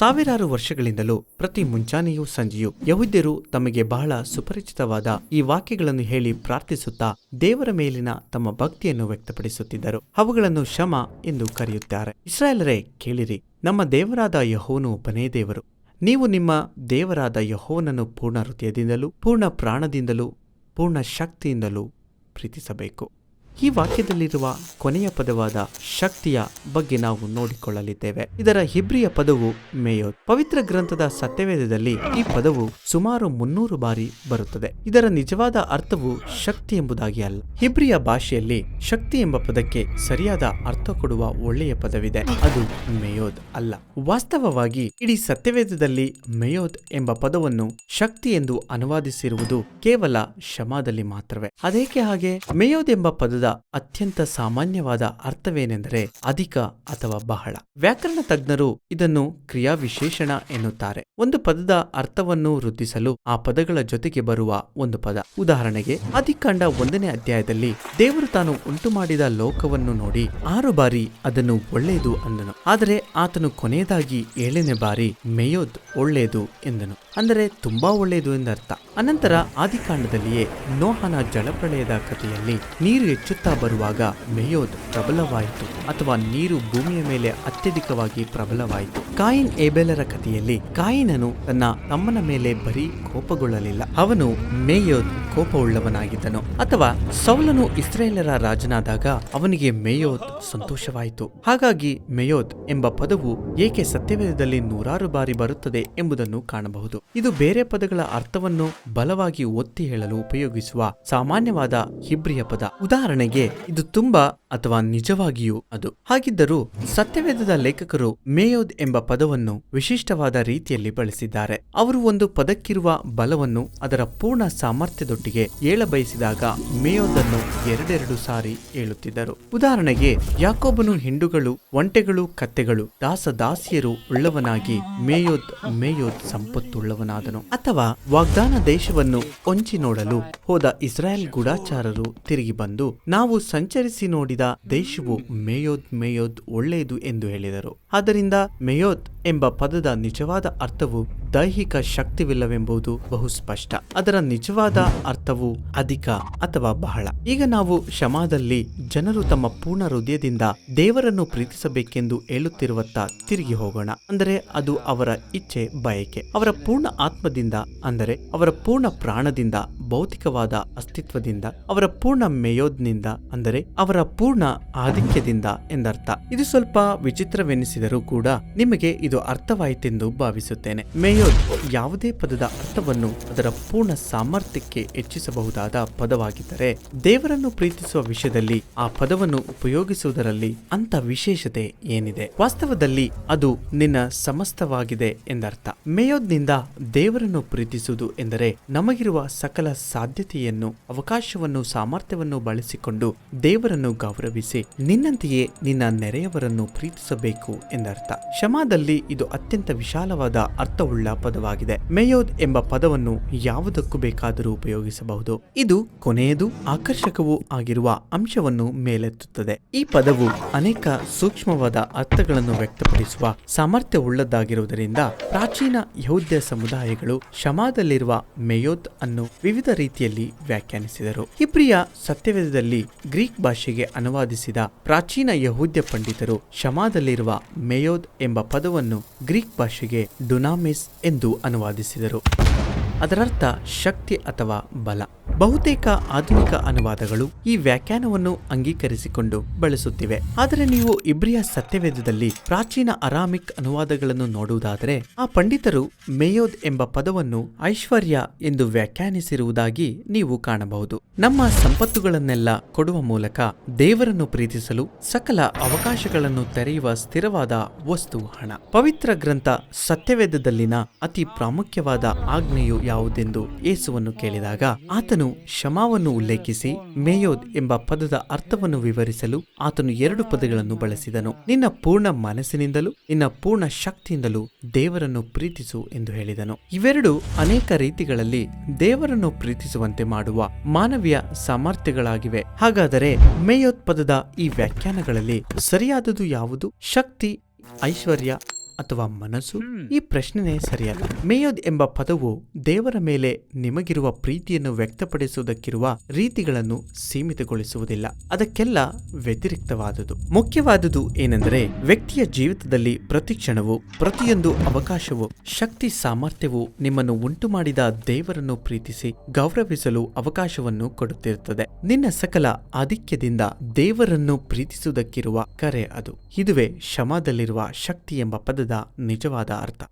ಸಾವಿರಾರು ವರ್ಷಗಳಿಂದಲೂ ಪ್ರತಿ ಮುಂಜಾನೆಯೂ ಸಂಜೆಯೂ ಯಹೂದ್ಯರು ತಮಗೆ ಬಹಳ ಸುಪರಿಚಿತವಾದ ಈ ವಾಕ್ಯಗಳನ್ನು ಹೇಳಿ ಪ್ರಾರ್ಥಿಸುತ್ತಾ ದೇವರ ಮೇಲಿನ ತಮ್ಮ ಭಕ್ತಿಯನ್ನು ವ್ಯಕ್ತಪಡಿಸುತ್ತಿದ್ದರು. ಅವುಗಳನ್ನು ಶಮ ಎಂದು ಕರೆಯುತ್ತಾರೆ. ಇಸ್ರಾಯೇಲರೇ, ಕೇಳಿರಿ, ನಮ್ಮ ದೇವರಾದ ಯಹೋವನು ಒಬ್ಬನೇ ದೇವರು. ನೀವು ನಿಮ್ಮ ದೇವರಾದ ಯಹೋವನನ್ನು ಪೂರ್ಣ ಹೃದಯದಿಂದಲೂ ಪೂರ್ಣ ಪ್ರಾಣದಿಂದಲೂ, ಪೂರ್ಣ ಶಕ್ತಿಯಿಂದಲೂ ಪ್ರೀತಿಸಬೇಕು. ಈ ವಾಕ್ಯದಲ್ಲಿರುವ ಕೊನೆಯ ಪದವಾದ ಶಕ್ತಿಯ ಬಗ್ಗೆ ನಾವು ನೋಡಿಕೊಳ್ಳಲಿದ್ದೇವೆ. ಇದರ ಹಿಬ್ರಿಯ ಪದವು ಮೇಯೋದ್ ಪವಿತ್ರ ಗ್ರಂಥದ ಸತ್ಯವೇದದಲ್ಲಿ ಈ ಪದವು ಸುಮಾರು ಮುನ್ನೂರು ಬಾರಿ ಬರುತ್ತದೆ. ಇದರ ನಿಜವಾದ ಅರ್ಥವು ಶಕ್ತಿ ಎಂಬುದಾಗಿ ಅಲ್ಲ. ಹಿಬ್ರಿಯ ಭಾಷೆಯಲ್ಲಿ ಶಕ್ತಿ ಎಂಬ ಪದಕ್ಕೆ ಸರಿಯಾದ ಅರ್ಥ ಕೊಡುವ ಒಳ್ಳೆಯ ಪದವಿದೆ. ಅದು ಮೇಯೋದ್ ಅಲ್ಲ. ವಾಸ್ತವವಾಗಿ ಇಡೀ ಸತ್ಯವೇದದಲ್ಲಿ ಮೇಯೋದ್ ಎಂಬ ಪದವನ್ನು ಶಕ್ತಿ ಎಂದು ಅನುವಾದಿಸಿರುವುದು ಕೇವಲ ಶಮಾದಲ್ಲಿ ಮಾತ್ರವೇ. ಅದೇಕೆ ಹಾಗೆ? ಮೇಯೋದ್ ಎಂಬ ಪದದ ಅತ್ಯಂತ ಸಾಮಾನ್ಯವಾದ ಅರ್ಥವೇನೆಂದರೆ ಅಧಿಕ ಅಥವಾ ಬಹಳ. ವ್ಯಾಕರಣ ತಜ್ಞರು ಇದನ್ನು ಕ್ರಿಯಾ ವಿಶೇಷಣ ಎನ್ನುತ್ತಾರೆ. ಒಂದು ಪದದ ಅರ್ಥವನ್ನು ವೃದ್ಧಿಸಲು ಆ ಪದಗಳ ಜೊತೆಗೆ ಬರುವ ಒಂದು ಪದ. ಉದಾಹರಣೆಗೆ, ಅಧಿಕಾಂಡ ಒಂದನೇ ಅಧ್ಯಾಯದಲ್ಲಿ ದೇವರು ತಾನು ಉಂಟು ಮಾಡಿದ ಲೋಕವನ್ನು ನೋಡಿ ಆರು ಬಾರಿ ಅದನ್ನು ಒಳ್ಳೆಯದು ಅಂದನು. ಆದರೆ ಆತನು ಕೊನೆಯದಾಗಿ ಏಳನೇ ಬಾರಿ ಮೇಯೋದ್ ಒಳ್ಳೆಯದು ಎಂದನು. ಅಂದರೆ ತುಂಬಾ ಒಳ್ಳೆಯದು ಎಂದರ್ಥ. ಅನಂತರ ಆದಿಕಾಂಡದಲ್ಲಿಯೇ ನೋಹನ ಜಲಪ್ರಳಯದ ಕಥೆಯಲ್ಲಿ ನೀರು ಹೆಚ್ಚುತ್ತಾ ಬರುವಾಗ ಮೇಯೋದ್ ಪ್ರಬಲವಾಯಿತು, ಅಥವಾ ನೀರು ಭೂಮಿಯ ಮೇಲೆ ಅತ್ಯಧಿಕವಾಗಿ ಪ್ರಬಲವಾಯಿತು. ಕಾಯಿನ್ ಏಬೆಲರ ಕಥೆಯಲ್ಲಿ ಕಾಯಿನನು ತನ್ನ ತಮ್ಮನ ಮೇಲೆ ಬರೀ ಕೋಪಗೊಳ್ಳಲಿಲ್ಲ. ಅವನು ಮೇಯೋದ್ ಕೋಪವುಳ್ಳವನಾಗಿದ್ದನು, ಅಥವಾ ಸೌಲನು ಇಸ್ರೇಲರ ರಾಜನಾದಾಗ ಅವನಿಗೆ ಮೇಯೋದ್ ಸಂತೋಷವಾಯಿತು. ಹಾಗಾಗಿ ಮೇಯೋದ್ ಎಂಬ ಪದವು ಏಕೆ ಸತ್ಯವೇದದಲ್ಲಿ ನೂರಾರು ಬಾರಿ ಬರುತ್ತದೆ ಎಂಬುದನ್ನು ಕಾಣಬಹುದು. ಇದು ಬೇರೆ ಪದಗಳ ಅರ್ಥವನ್ನು ಬಲವಾಗಿ ಒತ್ತಿ ಹೇಳಲು ಉಪಯೋಗಿಸುವ ಸಾಮಾನ್ಯವಾದ ಹಿಬ್ರಿಯ ಪದ. ಉದಾಹರಣೆಗೆ ಇದು ತುಂಬಾ ಅಥವಾ ನಿಜವಾಗಿಯೂ ಅದು. ಹಾಗಿದ್ದರೂ ಸತ್ಯವೇದದ ಲೇಖಕರು ಮೇಯೋದ್ ಎಂಬ ಪದವನ್ನು ವಿಶಿಷ್ಟವಾದ ರೀತಿಯಲ್ಲಿ ಬಳಸಿದ್ದಾರೆ. ಅವರು ಒಂದು ಪದಕ್ಕಿರುವ ಬಲವನ್ನು ಅದರ ಪೂರ್ಣ ಸಾಮರ್ಥ್ಯದೊಟ್ಟಿಗೆ ಏಳ ಮೇಯೋದ್ ಮೇಯೋದನ್ನು ಎರಡೆರಡು ಸಾರಿ ಹೇಳುತ್ತಿದ್ದರು ಉದಾಹರಣೆಗೆ, ಯಾಕೋಬನು ಹಿಂಡುಗಳು, ಒಂಟೆಗಳು, ಕತ್ತೆಗಳು ದಾಸದಾಸಿಯರು ಉಳ್ಳವನಾಗಿ ಮೇಯೋದ್ ಮೇಯೋದ್ ಸಂಪತ್ತುಳ್ಳವನಾದನು. ಅಥವಾ ವಾಗ್ದಾನ ದೇಶವನ್ನು ಕೊಂಚಿ ನೋಡಲು ಹೋದ ಇಸ್ರಾಯೇಲ್ ಗೂಢಾಚಾರರು ತಿರುಗಿ ಬಂದು, ನಾವು ಸಂಚರಿಸಿ ನೋಡಿದ ದೇಶವು ಮೇಯೋದ್ ಮೇಯೋದ್ ಒಳ್ಳೆಯದು ಎಂದು ಹೇಳಿದರು. ಆದ್ದರಿಂದ ಮೇಯೋದ್ ಎಂಬ ಪದದ ನಿಜವಾದ ಅರ್ಥವು ದೈಹಿಕ ಶಕ್ತಿವಿಲ್ಲವೆಂಬುದು ಬಹು ಸ್ಪಷ್ಟ. ಅದರ ನಿಜವಾದ ಅರ್ಥವು ಅಧಿಕ ಅಥವಾ ಬಹಳ. ಈಗ ನಾವು ಶಮಾದಲ್ಲಿ ಜನರು ತಮ್ಮ ಪೂರ್ಣ ಹೃದಯದಿಂದ ದೇವರನ್ನು ಪ್ರೀತಿಸಬೇಕೆಂದು ಹೇಳುತ್ತಿರುವತ್ತ ತಿರುಗಿ ಹೋಗೋಣ. ಅಂದರೆ ಅದು ಅವರ ಇಚ್ಛೆ, ಬಯಕೆ. ಅವರ ಪೂರ್ಣ ಆತ್ಮದಿಂದ, ಅಂದರೆ ಅವರ ಪೂರ್ಣ ಪ್ರಾಣದಿಂದ, ಭೌತಿಕವಾದ ಅಸ್ತಿತ್ವದಿಂದ, ಅವರ ಪೂರ್ಣ ಮೇಯೋದ್ನಿಂದ, ಅಂದರೆ ಅವರ ಪೂರ್ಣ ಆಧಿಕ್ಯದಿಂದ ಎಂದರ್ಥ. ಇದು ಸ್ವಲ್ಪ ವಿಚಿತ್ರವೆನಿಸಿದರೂ ಕೂಡ ನಿಮಗೆ ಇದು ಅರ್ಥವಾಯಿತೆಂದು ಭಾವಿಸುತ್ತೇನೆ. ಮೇಯೋದ್ ಯಾವುದೇ ಪದದ ಅರ್ಥವನ್ನು ಅದರ ಪೂರ್ಣ ಸಾಮರ್ಥ್ಯಕ್ಕೆ ಹೆಚ್ಚಿಸಬಹುದಾದ ಪದವಾಗಿದ್ದರೆ, ದೇವರನ್ನು ಪ್ರೀತಿಸುವ ವಿಷಯದಲ್ಲಿ ಆ ಪದವನ್ನು ಉಪಯೋಗಿಸುವುದರಲ್ಲಿ ಅಂತ ವಿಶೇಷತೆ ಏನಿದೆ? ವಾಸ್ತವದಲ್ಲಿ ಅದು ನಿನ್ನ ಸಮಸ್ತವಾಗಿದೆ ಎಂದರ್ಥ. ಮೇಯೋದ್ನಿಂದ ದೇವರನ್ನು ಪ್ರೀತಿಸುವುದು ಎಂದರೆ ನಮಗಿರುವ ಸಕಲ ಸಾಧ್ಯತೆಯನ್ನು, ಅವಕಾಶವನ್ನು, ಸಾಮರ್ಥ್ಯವನ್ನು ಬಳಸಿಕೊಂಡು ದೇವರನ್ನು ಗೌರವಿಸಿ ನಿನ್ನಂತೆಯೇ ನಿನ್ನ ನೆರೆಯವರನ್ನು ಪ್ರೀತಿಸಬೇಕು ಎಂದರ್ಥ. ಶಮಾದಲ್ಲಿ ಇದು ಅತ್ಯಂತ ವಿಶಾಲವಾದ ಅರ್ಥವುಳ್ಳ ಪದವಾಗಿದೆ. ಮೇಯೋದ್ ಎಂಬ ಪದವನ್ನು ಯಾವುದಕ್ಕೂ ಬೇಕಾದರೂ ಉಪಯೋಗಿಸಬಹುದು. ಇದು ಕೊನೆಯದು ಆಕರ್ಷಕವೂ ಆಗಿರುವ ಅಂಶವನ್ನು ಮೇಲೆತ್ತುತ್ತದೆ. ಈ ಪದವು ಅನೇಕ ಸೂಕ್ಷ್ಮವಾದ ಅರ್ಥಗಳನ್ನು ವ್ಯಕ್ತಪಡಿಸುವ ಸಾಮರ್ಥ್ಯವುಳ್ಳದ್ದಾಗಿರುವುದರಿಂದ ಪ್ರಾಚೀನ ಯಹೂದ್ಯ ಸಮುದಾಯಗಳು ಶಮಾದಲ್ಲಿರುವ ಮೇಯೋದ್ ಅನ್ನು ವಿವಿಧ ರೀತಿಯಲ್ಲಿ ವ್ಯಾಖ್ಯಾನಿಸಿದರು. ಹಿಬ್ರಿಯ ಸತ್ಯವೇದದಲ್ಲಿ ಗ್ರೀಕ್ ಭಾಷೆಗೆ ಅನುವಾದಿಸಿದ ಪ್ರಾಚೀನ ಯಹೂದ್ಯ ಪಂಡಿತರು ಶಮಾದಲ್ಲಿರುವ ಮೇಯೋದ್ ಎಂಬ ಪದವನ್ನು ಗ್ರೀಕ್ ಭಾಷೆಗೆ ಡುನಾಮಿಸ್ ಎಂದು ಅನುವಾದಿಸಿದರು. ಅದರರ್ಥ ಶಕ್ತಿ ಅಥವಾ ಬಲ. ಬಹುತೇಕ ಆಧುನಿಕ ಅನುವಾದಗಳು ಈ ವ್ಯಾಖ್ಯಾನವನ್ನು ಅಂಗೀಕರಿಸಿಕೊಂಡು ಬಳಸುತ್ತಿವೆ. ಆದರೆ ನೀವು ಇಬ್ರಿಯ ಸತ್ಯವೇದದಲ್ಲಿ ಪ್ರಾಚೀನ ಅರಾಮಿಕ್ ಅನುವಾದಗಳನ್ನು ನೋಡುವುದಾದರೆ, ಆ ಪಂಡಿತರು ಮೇಯೋದ್ ಎಂಬ ಪದವನ್ನು ಐಶ್ವರ್ಯ ಎಂದು ವ್ಯಾಖ್ಯಾನಿಸಿರುವುದಾಗಿ ನೀವು ಕಾಣಬಹುದು. ನಮ್ಮ ಸಂಪತ್ತುಗಳನ್ನೆಲ್ಲ ಕೊಡುವ ಮೂಲಕ ದೇವರನ್ನು ಪ್ರೀತಿಸಲು ಸಕಲ ಅವಕಾಶಗಳನ್ನು ತೆರೆಯುವ ಸ್ಥಿರವಾದ ವಸ್ತು ಹಣ. ಪವಿತ್ರ ಗ್ರಂಥ ಸತ್ಯವೇದದಲ್ಲಿನ ಅತಿ ಪ್ರಾಮುಖ್ಯವಾದ ಆಜ್ಞೆಯು ಯಾವುದೆಂದು ಯೇಸುವನ್ನು ಕೇಳಿದಾಗ ಆತನು ಶಮಾವನ್ನು ಉಲ್ಲೇಖಿಸಿ ಮೇಯೋದ್ ಎಂಬ ಪದದ ಅರ್ಥವನ್ನು ವಿವರಿಸಲು ಆತನು ಎರಡು ಪದಗಳನ್ನು ಬಳಸಿದನು. ನಿನ್ನ ಪೂರ್ಣ ಮನಸ್ಸಿನಿಂದಲೂ ನಿನ್ನ ಪೂರ್ಣ ಶಕ್ತಿಯಿಂದಲೂ ದೇವರನ್ನು ಪ್ರೀತಿಸು ಎಂದು ಹೇಳಿದನು. ಇವೆರಡು ಅನೇಕ ರೀತಿಗಳಲ್ಲಿ ದೇವರನ್ನು ಪ್ರೀತಿಸುವಂತೆ ಮಾಡುವ ಮಾನವೀಯ ಸಾಮರ್ಥ್ಯಗಳಾಗಿವೆ. ಹಾಗಾದರೆ ಮೇಯೋತ್ ಪದದ ಈ ವ್ಯಾಖ್ಯಾನಗಳಲ್ಲಿ ಸರಿಯಾದದು ಯಾವುದು? ಶಕ್ತಿ, ಐಶ್ವರ್ಯ ಅಥವಾ ಮನಸ್ಸು? ಈ ಪ್ರಶ್ನೆನೇ ಸರಿಯಲ್ಲ. ಮೇಯೋದ್ ಎಂಬ ಪದವು ದೇವರ ಮೇಲೆ ನಿಮಗಿರುವ ಪ್ರೀತಿಯನ್ನು ವ್ಯಕ್ತಪಡಿಸುವುದಕ್ಕಿರುವ ರೀತಿಗಳನ್ನು ಸೀಮಿತಗೊಳಿಸುವುದಿಲ್ಲ. ಅದಕ್ಕೆಲ್ಲ ವ್ಯತಿರಿಕ್ತವಾದುದು. ಮುಖ್ಯವಾದುದು ಏನೆಂದರೆ ವ್ಯಕ್ತಿಯ ಜೀವಿತದಲ್ಲಿ ಪ್ರತಿ ಕ್ಷಣವು ಪ್ರತಿಯೊಂದು ಅವಕಾಶವು ಶಕ್ತಿ ಸಾಮರ್ಥ್ಯವು ನಿಮ್ಮನ್ನು ಉಂಟು ಮಾಡಿದ ದೇವರನ್ನು ಪ್ರೀತಿಸಿ ಗೌರವಿಸಲು ಅವಕಾಶವನ್ನು ಕೊಡುತ್ತಿರುತ್ತದೆ. ನಿನ್ನ ಸಕಲ ಆಧಿಕ್ಯದಿಂದ ದೇವರನ್ನು ಪ್ರೀತಿಸುವುದಕ್ಕಿರುವ ಕರೆ ಅದು. ಇದುವೇ ಶಮದಲ್ಲಿರುವ ಶಕ್ತಿ ಎಂಬ ಪದದ ನಿಜವಾದ ಅರ್ಥ.